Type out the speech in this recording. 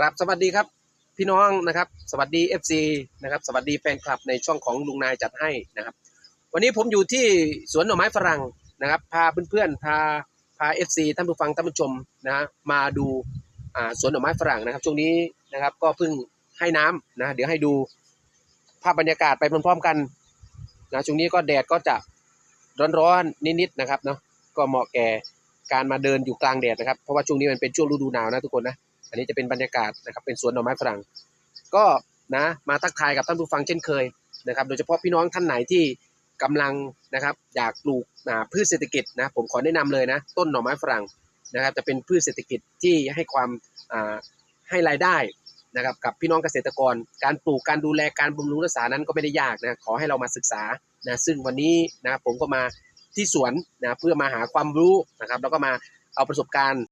ครับสวัสดีครับพี่น้องนะครับ สวัสดี FC นะครับสวัสดีแฟนคลับในช่องของลุงนายจัดให้นะครับ วันนี้ผมอยู่ที่สวนหน่อไม้ฝรั่งนะครับ พาเพื่อนๆพาพา FC ท่านผู้ฟังท่านผู้ชมนะมาดูอ่าสวนหน่อไม้ฝรั่งนะครับ ช่วงนี้นะครับ ก็เพิ่งให้น้ำนะเดี๋ยวให้ดูภาพบรรยากาศไปพร้อมๆกันนะช่วงนี้ก็แดดก็จะร้อนๆนิดๆนะครับเนาะก็เหมาะแก่การมาเดินอยู่กลางแดดนะครับ เพราะว่าช่วงนี้มันเป็นช่วงฤดูหนาวนะทุกคนนะ อันนี้จะเป็นบรรยากาศนะครับเป็นสวนหน่อไม้ฝรั่ง ก็นะมาทักทายกับท่านผู้ฟังเช่นเคยนะครับ โดยเฉพาะพี่น้องท่านไหนที่กำลังนะครับอยากปลูกพืชเศรษฐกิจนะผมขอแนะนำเลยนะต้นหน่อไม้ฝรั่งนะครับจะเป็นพืชเศรษฐกิจที่ให้ความให้รายได้นะครับกับพี่น้องเกษตรกร การปลูกการดูแลการบำรุงรักษานั้นก็ไม่ได้ยากนะขอให้เรามาศึกษานะซึ่งวันนี้นะผมก็มาที่สวนนะเพื่อมาหาความรู้นะครับแล้วก็มาเอาประสบการณ์